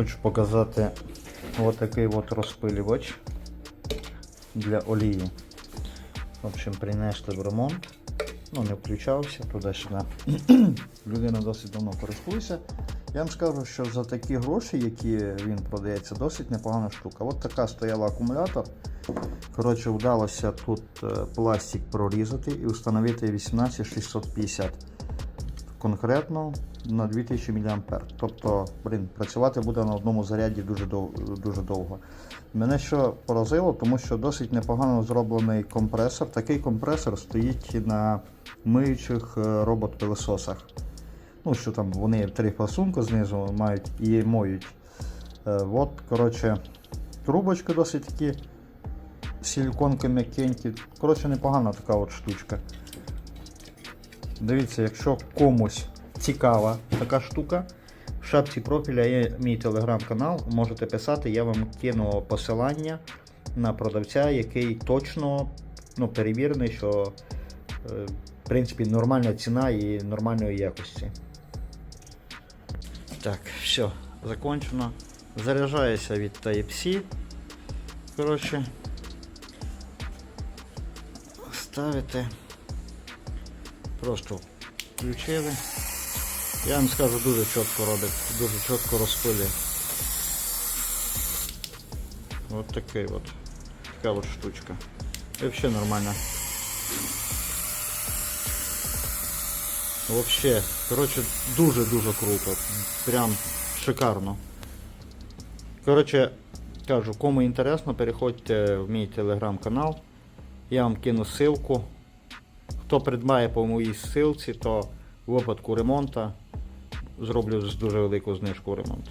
Хочу показати отакий от розпилювач для олії. В общем, принесли в ремонт. Ну, не включався туди-сюди. Людина досить давно користується. Я вам скажу, що за такі гроші, які він продається, досить непогана штука. От така стояла акумулятор. Коротше, вдалося тут е, пластик прорізати і встановити 18650 конкретно на 2000 мА. Тобто, блін, працювати буде на одному заряді дуже дов- дуже довго. Мене що поразило, тому що досить непогано зроблений компресор. Такий компресор стоїть на миючих е, робот-пилососах. Ну, що там вони три фасунки знизу мають і моють. Е, от, коротше, трубочки досить такі силіконки м'якенькі. Коротше, непогана така от штучка. Дивіться, якщо комусь цікава така штука, в шапці профіля є мій телеграм-канал, можете писати, я вам кину посилання на продавця, який точно ну, перевірений, що е, в принципі нормальна ціна і нормальної якості. Так, все, закончено. Заряджається від Type-C. Коротше, ставите. Просто включили. Я вам скажу, дуже чітко робить, дуже чітко розпилює. От такий от. Така от штучка. І взагалі нормально. Вообще, коротше, дуже-дуже круто. Прям шикарно. Коротше, кажу, кому інтересно, переходьте в мій телеграм-канал. Я вам кину ссылку. Хто придбає по моїй ссылці, то в випадку ремонту зроблю з дуже велику знижку ремонт.